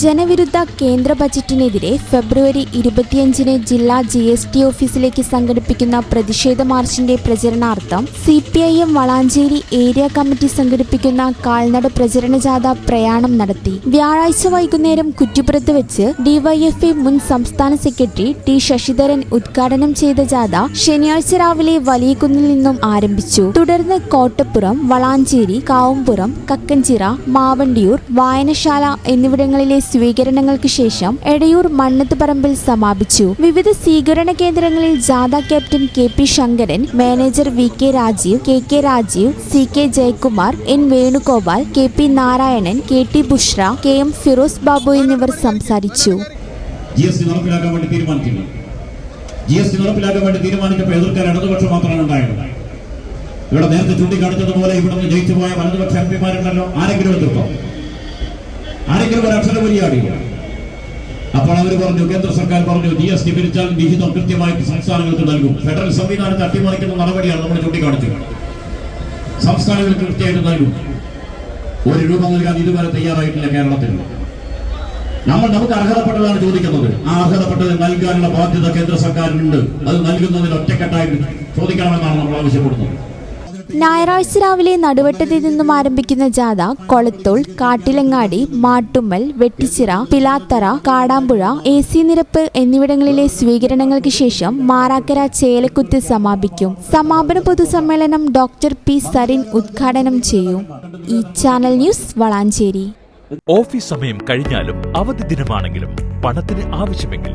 ജനവിരുദ്ധ കേന്ദ്ര ബജറ്റിനെതിരെ ഫെബ്രുവരി ഇരുപത്തിയഞ്ചിന് ജില്ലാ ജി എസ് ടി ഓഫീസിലേക്ക് സംഘടിപ്പിക്കുന്ന പ്രതിഷേധ മാർച്ചിന്റെ പ്രചരണാർത്ഥം C P I M Valanchery area committee സംഘടിപ്പിക്കുന്ന കാൽനട പ്രചരണ ജാഥ പ്രയാണം നടത്തി. വ്യാഴാഴ്ച വൈകുന്നേരം കുറ്റിപ്പുറത്ത് വെച്ച് ഡിവൈഎഫ്ഐ മുൻ സംസ്ഥാന സെക്രട്ടറി ടി ശശിധരൻ ഉദ്ഘാടനം ചെയ്ത ജാഥ ശനിയാഴ്ച രാവിലെ വലിയകുന്നിൽ നിന്നും ആരംഭിച്ചു. തുടർന്ന് കോട്ടപ്പുറം വളാഞ്ചേരി കാവുംപുറം കക്കഞ്ചിറ മാവണ്ടിയൂർ വായനശാല എന്നിവിടങ്ങളിലെ സ്വീകരണങ്ങൾക്ക് ശേഷം എടയൂർ മണ്ണത്ത് പറമ്പിൽ സമാപിച്ചു. വിവിധ സ്വീകരണ കേന്ദ്രങ്ങളിൽ ജാഥ captain K P Shankaran manager V K Rajeev K K Rajeev C K Jayakumar N Venugopal K P Narayanan K T Bushra K M Firoz Babu എന്നിവർ സംസാരിച്ചു. വേണ്ടി ഇവിടെ നേരത്തെ ചൂണ്ടിക്കാണിച്ചതുപോലെ ഇവിടുന്ന് ജയിച്ചു പോയ വലതുപക്ഷ എം പിമാരുണ്ടല്ലോ ആരെങ്കിലും എതിർത്തോ? ആരെങ്കിലും ഒരു അക്ഷരം വലിയാടിയോ അപ്പോൾ അവർ പറഞ്ഞു കേന്ദ്ര സർക്കാർ പറഞ്ഞു ജി എസ് ടി പിരിച്ചാൽ വിഹിതം കൃത്യമായിട്ട് സംസ്ഥാനങ്ങൾക്ക് നൽകും. ഫെഡറൽ സംവിധാനത്തെ അട്ടിമറിക്കുന്ന നടപടിയാണ് നമ്മൾ ചൂണ്ടിക്കാണിച്ചത്. സംസ്ഥാനങ്ങൾക്ക് കൃത്യമായിട്ട് നൽകും. ഒരു രൂപ നൽകാൻ ഇതുവരെ തയ്യാറായിട്ടില്ല കേരളത്തിൽ. നമ്മൾ നമുക്ക് അർഹതപ്പെട്ടതാണ് ചോദിക്കുന്നത്. ആ അർഹതപ്പെട്ടത് നൽകാനുള്ള ബാധ്യത കേന്ദ്ര സർക്കാരിനുണ്ട്. അത് നൽകുന്നതിൽ ഒറ്റക്കെട്ടായിട്ട് ചോദിക്കണമെന്നാണ് നമ്മൾ ആവശ്യപ്പെടുന്നത്. ഞായറാഴ്ച രാവിലെ നടുവട്ടത്തിൽ നിന്നും ആരംഭിക്കുന്ന ജാഥ കൊളത്തോൾ കാട്ടിലങ്ങാടി മാട്ടുമ്മൽ വെട്ടിച്ചിറ പിലാത്തറ കാടാമ്പുഴ എ സി നിരപ്പ് എന്നിവിടങ്ങളിലെ സ്വീകരണങ്ങൾക്ക് ശേഷം മാറാക്കര ചേലക്കുത്ത് സമാപിക്കും. സമാപന പൊതുസമ്മേളനം ഡോക്ടർ പി സരിൻ ഉദ്ഘാടനം ചെയ്യും. ഈ ചാനൽ ന്യൂസ് വളാഞ്ചേരി. ഓഫീസ് സമയം കഴിഞ്ഞാലും അവധി ദിനമാണെങ്കിലും പണത്തിന് ആവശ്യമെങ്കിൽ